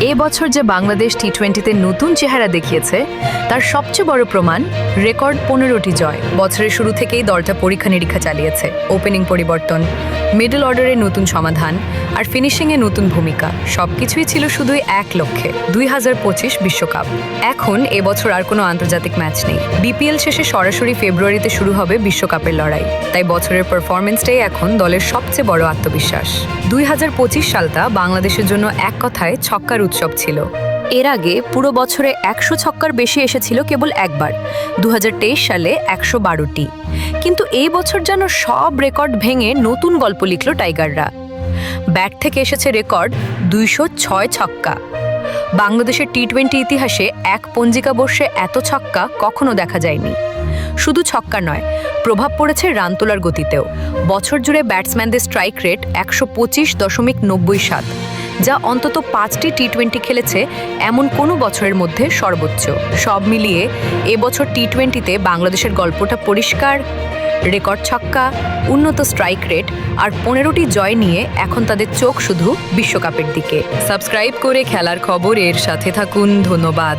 এ বছর যে বাংলাদেশ টি টোয়েন্টিতে নতুন চেহারা দেখিয়েছে, তার সবচেয়ে বড় প্রমাণ রেকর্ড পনেরোটি জয়। বছরের শুরু থেকেই দলটা পরীক্ষা নিরীক্ষা চালিয়েছে। ওপেনিং পরিবর্তন। মিডল অর্ডারের নতুন সমাধান আর ফিনিশিংয়ে নতুন ভূমিকা। সবকিছুই ছিল শুধুই এক লক্ষ্যে, দুই হাজার পঁচিশ বিশ্বকাপ। এখন এবছর আর কোনো আন্তর্জাতিক ম্যাচ নেই। বিপিএল শেষে সরাসরি ফেব্রুয়ারিতে শুরু হবে বিশ্বকাপের লড়াই। তাই বছরের পারফরমেন্সটাই এখন দলের সবচেয়ে বড় আত্মবিশ্বাস। দুই হাজার পঁচিশ সালটা বাংলাদেশের জন্য এক কথায় ছক্কার উৎসব ছিল। এর আগে পুরো বছরে একশো ছক্কার বেশি এসেছিল কেবল একবার। দুই হাজার তেইশ সালে একশো বারোটি। কিন্তু এই বছর যেন সব রেকর্ড ভেঙে নতুন গল্প লিখল টাইগাররা। ব্যাট থেকে এসেছে রেকর্ড দুইশো ছয় ছক্কা। বাংলাদেশের টি টোয়েন্টি ইতিহাসে এক পঞ্জিকা বর্ষে এত ছক্কা কখনো দেখা যায়নি। শুধু ছক্কা নয়, প্রভাব পড়েছে রান তোলার গতিতেও। বছর জুড়ে ব্যাটসম্যানদের স্ট্রাইক রেট একশো পঁচিশ দশমিক নব্বই সাত, যা অন্তত পাঁচটি টি টোয়েন্টি খেলেছে এমন কোনো বছরের মধ্যে সর্বোচ্চ। সব মিলিয়ে এবছর টি টোয়েন্টিতে বাংলাদেশের গল্পটা পরিষ্কার রেকর্ড ছক্কা, উন্নত স্ট্রাইক রেট আর পনেরোটি জয় নিয়ে এখন তাদের চোখ শুধু বিশ্বকাপের দিকে। সাবস্ক্রাইব করে খেলার খবর এর সাথে থাকুন, ধন্যবাদ।